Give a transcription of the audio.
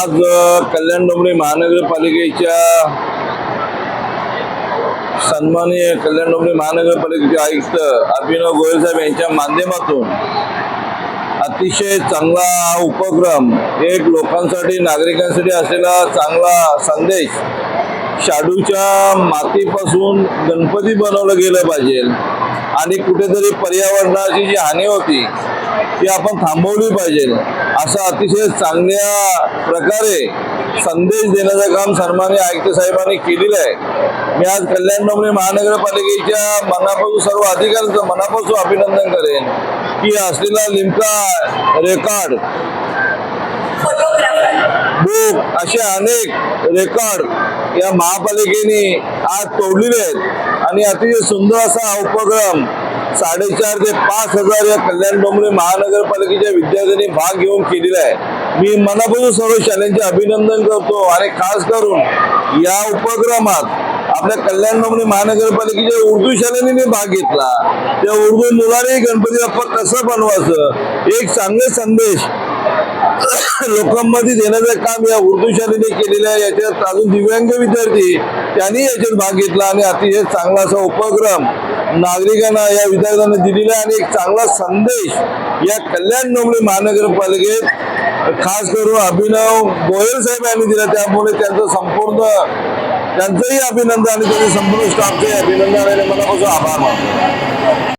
आज कल्याण डोंबरी महानगरपालिकेच्या सन्माननीय कल्याण डोंबरी महानगरपालिकेचे आयुक्त अभिनव गोयल साहेब यांच्या माध्यमातून अतिशय चांगला हा उपक्रम एक लोकांसाठी नागरिकांसाठी असलेला चांगला संदेश शाडूच्या मातीपासून गणपती बनवलं गेलं पाहिजे. आणि कुठेतरी पर्यावरणाची जी हानी होती ती आपण थांबवली पाहिजे. असा अतिशय चांगल्या प्रकारे संदेश देण्याचं काम सन्मान्य आयुक्त साहेबांनी केलेलं आहे. मी आज कल्याण डोंबिवली महानगरपालिकेच्या मनापासून सर्व अधिकाऱ्यांचं मनापासून अभिनंदन करेन की असलेला लिमका रेकॉर्ड बुक असे अनेक रेकॉर्ड या महापालिकेने आज तोडलेले आहेत. आणि अतिशय सुंदर असा उपक्रम साडेचार ते पाच हजार या कल्याण डोंबरी महानगरपालिकेच्या विद्यार्थ्यांनी भाग घेऊन केलेला आहे. मी मनापासून सर्व शाळांचे अभिनंदन करतो आणि खास करून या उपक्रमात आपल्या कल्याण डोंबरी महानगरपालिकेच्या उर्दू शाळेने भाग घेतला. त्या उर्दू मुलाने गणपती बाप्पा कसं बनवायचं? एक चांगले संदेश लोकांमध्ये देण्याचं काम या उर्दू शाळेने केलेलं आहे. याच्यात अजून दिव्यांग विद्यार्थी त्यांनी याच्यात भाग घेतला आणि अतिशय चांगला असा उपक्रम नागरिकांना या विद्यार्थ्यांना दिलेला आणि एक चांगला संदेश या कल्याण डोंबिवली महानगरपालिकेत खास करून अभिनव गोयल साहेब यांनी दिला. त्यामुळे त्यांचं संपूर्ण त्यांचंही अभिनंदन आणि त्यांच्या संपूर्ण स्टाफचे अभिनंदन आणि मनापासून आभार मानतो.